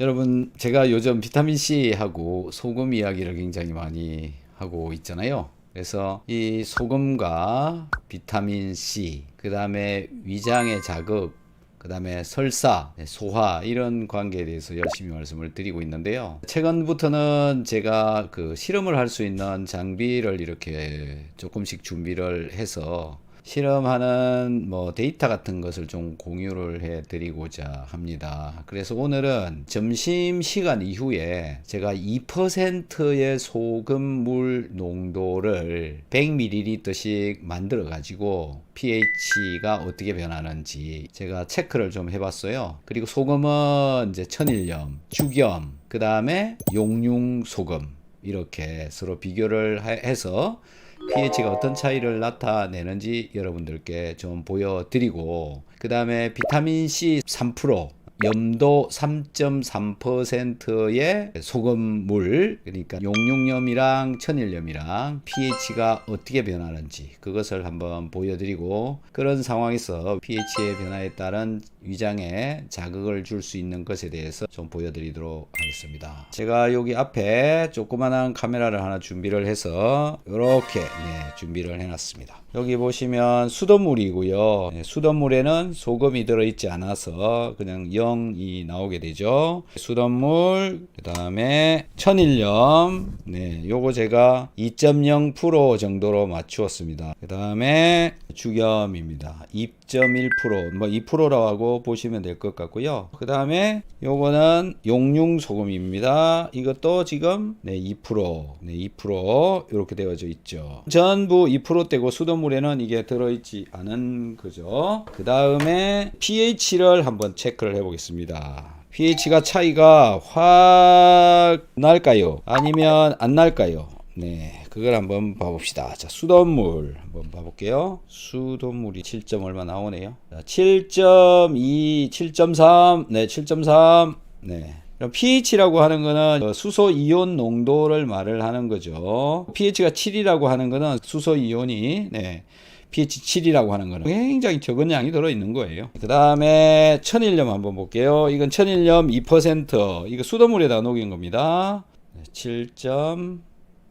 여러분, 제가 요즘 비타민 C하고 소금 이야기를 굉장히 많이 하고 있잖아요. 그래서 이 소금과 비타민 C, 그 다음에 위장의 자극, 그 다음에 설사, 소화 이런 관계에 대해서 열심히 말씀을 드리고 있는데요. 최근부터는 제가 그 실험을 할 수 있는 장비를 이렇게 조금씩 준비를 해서 실험하는 뭐 데이터 같은 것을 좀 공유를 해 드리고자 합니다. 그래서 오늘은 점심 시간 이후에 제가 2%의 소금물 농도를 100ml씩 만들어 가지고 pH가 어떻게 변하는지 제가 체크를 좀 해봤어요. 그리고 소금은 이제 천일염, 죽염, 그 다음에 용융 소금 이렇게 서로 비교를 해- 해서 pH가 어떤 차이를 나타내는지 여러분들께 좀 보여드리고 그 다음에 비타민 C 3% 염도 3.3%의 소금물 그러니까 용융염이랑 천일염이랑 pH가 어떻게 변하는지 그것을 한번 보여드리고 그런 상황에서 pH의 변화에 따른 위장에 자극을 줄 수 있는 것에 대해서 좀 보여드리도록 하겠습니다. 제가 여기 앞에 조그만한 카메라를 하나 준비를 해서 이렇게 네, 준비를 해놨습니다. 여기 보시면 수돗물이고요. 네, 수돗물에는 소금이 들어있지 않아서 그냥 0이 나오게 되죠. 수돗물, 그 다음에 천일염, 네, 요거 제가 2.0% 정도로 맞추었습니다. 그 다음에 죽염입니다. 2.1%, 뭐 2%라고 하고 보시면 될 것 같고요. 그 다음에 요거는 용융 소금입니다. 이것도 지금 네, 2%, 네, 2% 이렇게 되어져 있죠. 전부 2%대고 수돗물에는 이게 들어있지 않은 거죠. 그 다음에 pH를 한번 체크를 해보겠습니다. pH가 차이가 확 날까요? 아니면 안 날까요? 네, 그걸 한번 봐봅시다. 자, 수돗물 한번 봐볼게요. 수돗물이 7점 얼마 나오네요. 자, 7.2, 7.3, 네, 7.3, 네. pH라고 하는 거는 어, 수소 이온 농도를 말을 하는 거죠. pH가 7이라고 하는 거는 수소 이온이 네. pH 7이라고 하는 거는 굉장히 적은 양이 들어 있는 거예요. 그 다음에 천일염 한번 볼게요. 이건 천일염 2%. 이거 수돗물에다 녹인 겁니다. 네, 7.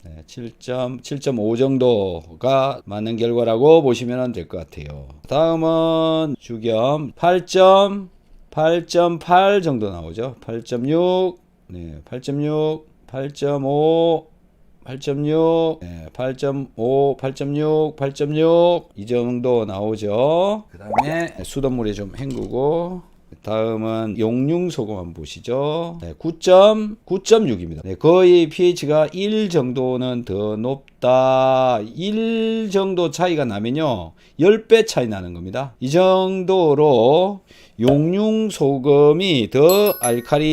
네, 7점, 7.5 정도가 맞는 결과라고 보시면 될 것 같아요. 다음은 주겸 8점, 8.8 정도 나오죠. 8.6, 네, 8.6, 8.5, 8.6, 네, 8.5, 8.6, 8.6 이 정도 나오죠. 그 다음에 수돗물에 좀 헹구고 다음은 용융 소금 한번 보시죠. 네, 9점, 9.6입니다. 네, 거의 pH가 1 정도는 더 높다. 1 정도 차이가 나면요. 10배 차이 나는 겁니다. 이 정도로 용융 소금이 더 알카리성이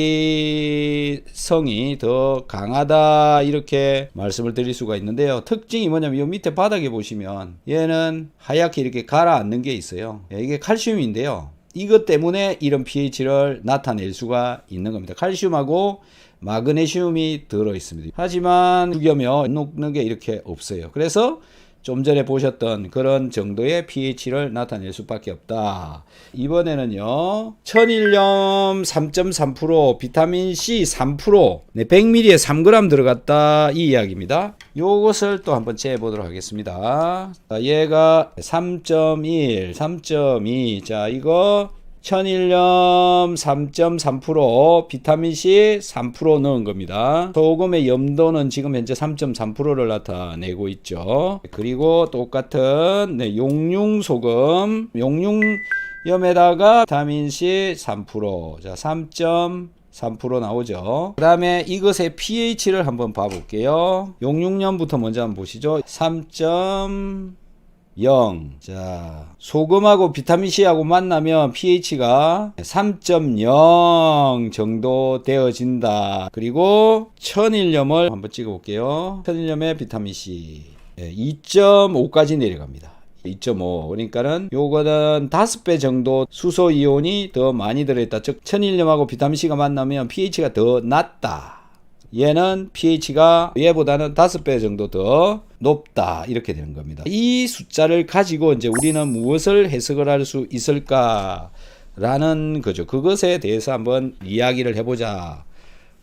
더 강하다 이렇게 말씀을 드릴 수가 있는데요. 특징이 뭐냐면 이 밑에 바닥에 보시면 얘는 하얗게 이렇게 가라앉는 게 있어요. 예, 이게 칼슘인데요. 이것 때문에 이런 pH를 나타낼 수가 있는 겁니다. 칼슘하고 마그네슘이 들어 있습니다. 하지만 죽여면 녹는 게 이렇게 없어요. 그래서 좀 전에 보셨던 그런 정도의 pH를 나타낼 수밖에 없다. 이번에는요, 천일염 3.3%, 비타민 C 3%, 네, 100ml에 3g 들어갔다. 이 이야기입니다. 요것을 또 한번 재보도록 하겠습니다. 자, 얘가 3.1, 3.2. 자, 이거 천일염 3.3%, 비타민 C 3% 넣은 겁니다. 소금의 염도는 지금 현재 3.3%를 나타내고 있죠. 그리고 똑같은 네, 용융 소금, 용융염에다가 비타민 C 3%, 자 3. 3% 나오죠. 그 다음에 이것의 pH를 한번 봐볼게요. 용융염부터 먼저 한번 보시죠. 3. 0. 자, 소금하고 비타민C하고 만나면 pH가 3.0 정도 되어진다. 그리고 천일염을 한번 찍어 볼게요. 천일염에 비타민C 2.5까지 내려갑니다. 2.5 그러니까는 요거는 5배 정도 수소 이온이 더 많이 들어있다. 즉 천일염하고 비타민C가 만나면 pH가 더 낮다. 얘는 pH가 얘보다는 5배 정도 더 높다. 이렇게 되는 겁니다. 이 숫자를 가지고 이제 우리는 무엇을 해석을 할 수 있을까? 라는 거죠. 그것에 대해서 한번 이야기를 해보자.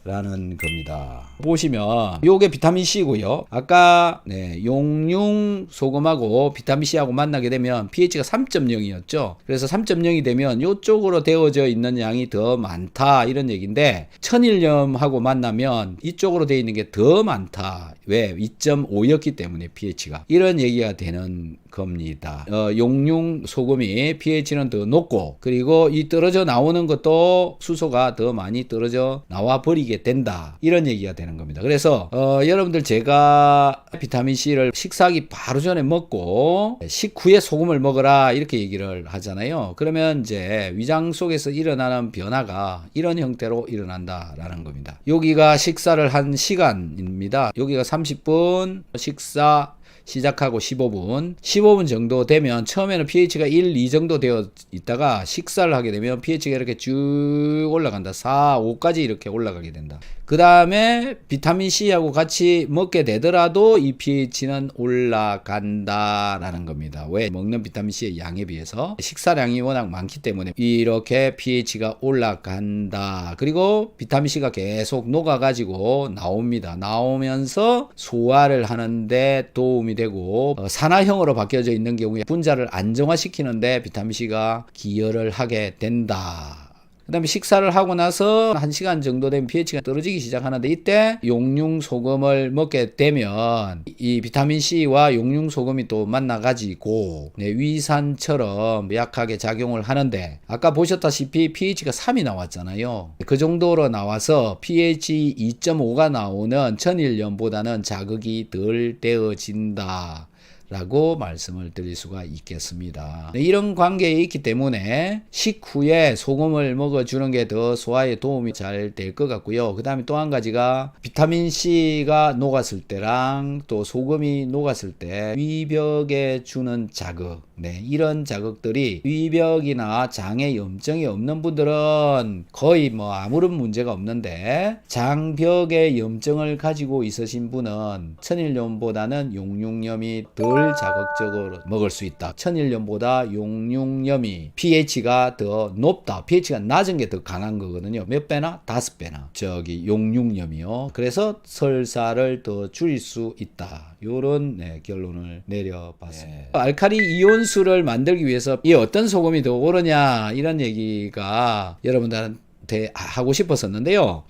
라는 겁니다. 보시면 요게 비타민 C고요. 아까 네, 용융 소금하고 비타민 C하고 만나게 되면 pH가 3.0이었죠. 그래서 3.0이 되면 요쪽으로 되어져 있는 양이 더 많다 이런 얘기인데 천일염하고 만나면 이쪽으로 되어 있는 게 더 많다. 왜? 2.5였기 때문에 pH가 이런 얘기가 되는 겁니다. 어, 용융 소금이 pH는 더 높고 그리고 이 떨어져 나오는 것도 수소가 더 많이 떨어져 나와 버리게 된다. 이런 얘기가 되는 겁니다. 그래서 어, 여러분들 제가 비타민 C를 식사하기 바로 전에 먹고 식후에 소금을 먹어라 이렇게 얘기를 하잖아요. 그러면 이제 위장 속에서 일어나는 변화가 이런 형태로 일어난다라는 겁니다. 여기가 식사를 한 시간입니다. 여기가 30분 식사 시작하고 15분, 15분 정도 되면 처음에는 pH가 1, 2 정도 되어 있다가 식사를 하게 되면 pH가 이렇게 쭉 올라간다. 4, 5까지 이렇게 올라가게 된다. 그 다음에 비타민 C하고 같이 먹게 되더라도 이 pH는 올라간다라는 겁니다. 왜? 먹는 비타민 C의 양에 비해서 식사량이 워낙 많기 때문에 이렇게 pH가 올라간다. 그리고 비타민 C가 계속 녹아가지고 나옵니다. 나오면서 소화를 하는데 도움이 되고 어, 산화형으로 바뀌어져 있는 경우에 분자를 안정화시키는데 비타민 C가 기여를 하게 된다. 그 다음에 식사를 하고 나서 1시간 정도 되면 pH가 떨어지기 시작하는데 이때 용융 소금을 먹게 되면 이 비타민 C와 용융 소금이 또 만나가지고 네, 위산처럼 약하게 작용을 하는데 아까 보셨다시피 pH가 3이 나왔잖아요. 그 정도로 나와서 pH 2.5가 나오는 천일염보다는 자극이 덜 되어진다. 라고 말씀을 드릴 수가 있겠습니다. 네, 이런 관계에 있기 때문에 식후에 소금을 먹어주는 게 더 소화에 도움이 잘 될 것 같고요. 그 다음에 또 한 가지가 비타민 C가 녹았을 때랑 또 소금이 녹았을 때 위벽에 주는 자극, 네, 이런 자극들이 위벽이나 장에 염증이 없는 분들은 거의 뭐 아무런 문제가 없는데 장벽에 염증을 가지고 있으신 분은 천일염보다는 용융염이 덜 자극적으로 먹을 수 있다. 천일염보다 용융염이 pH가 더 높다. pH가 낮은 게 더 강한 거거든요. 몇 배나? 다섯 배나. 저기 용융염이요. 그래서 설사를 더 줄일 수 있다. 요런 네, 결론을 내려봤습니다. 알카리 이온수를 만들기 위해서 이 어떤 소금이 더 옳으냐 이런 얘기가 여러분들한테 하고 싶었었는데요.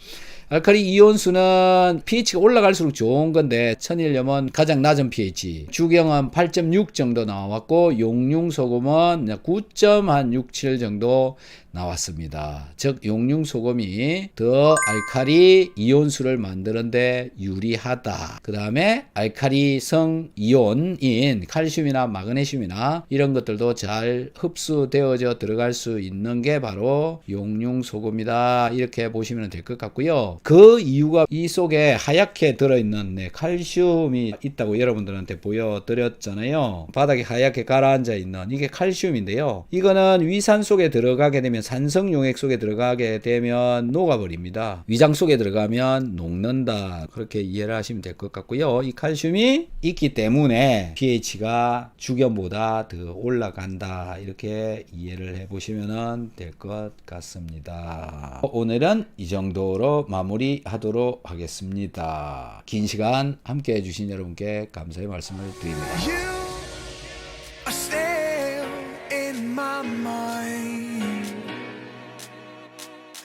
알카리 이온수는 pH가 올라갈수록 좋은 건데 천일염은 가장 낮은 pH, 주경은 8.6 정도 나왔고 용융소금은 9.67 정도 나왔습니다. 즉 용융소금이 더 알카리 이온수를 만드는데 유리하다. 그 다음에 알카리성 이온인 칼슘이나 마그네슘이나 이런 것들도 잘 흡수되어져 들어갈 수 있는 게 바로 용융소금이다. 이렇게 보시면 될 것 같고요. 그 이유가 이 속에 하얗게 들어있는 네, 칼슘이 있다고 여러분들한테 보여드렸잖아요. 바닥에 하얗게 가라앉아 있는 이게 칼슘인데요. 이거는 위산 속에 들어가게 되면 산성 용액 속에 들어가게 되면 녹아버립니다. 위장 속에 들어가면 녹는다. 그렇게 이해를 하시면 될 것 같고요. 이 칼슘이 있기 때문에 pH가 주견보다 더 올라간다. 이렇게 이해를 해보시면 될 것 같습니다. 오늘은 이 정도로 마무리 하도록 하겠습니다. 긴 시간 함께 해주신 여러분께 감사의 말씀을 드립니다.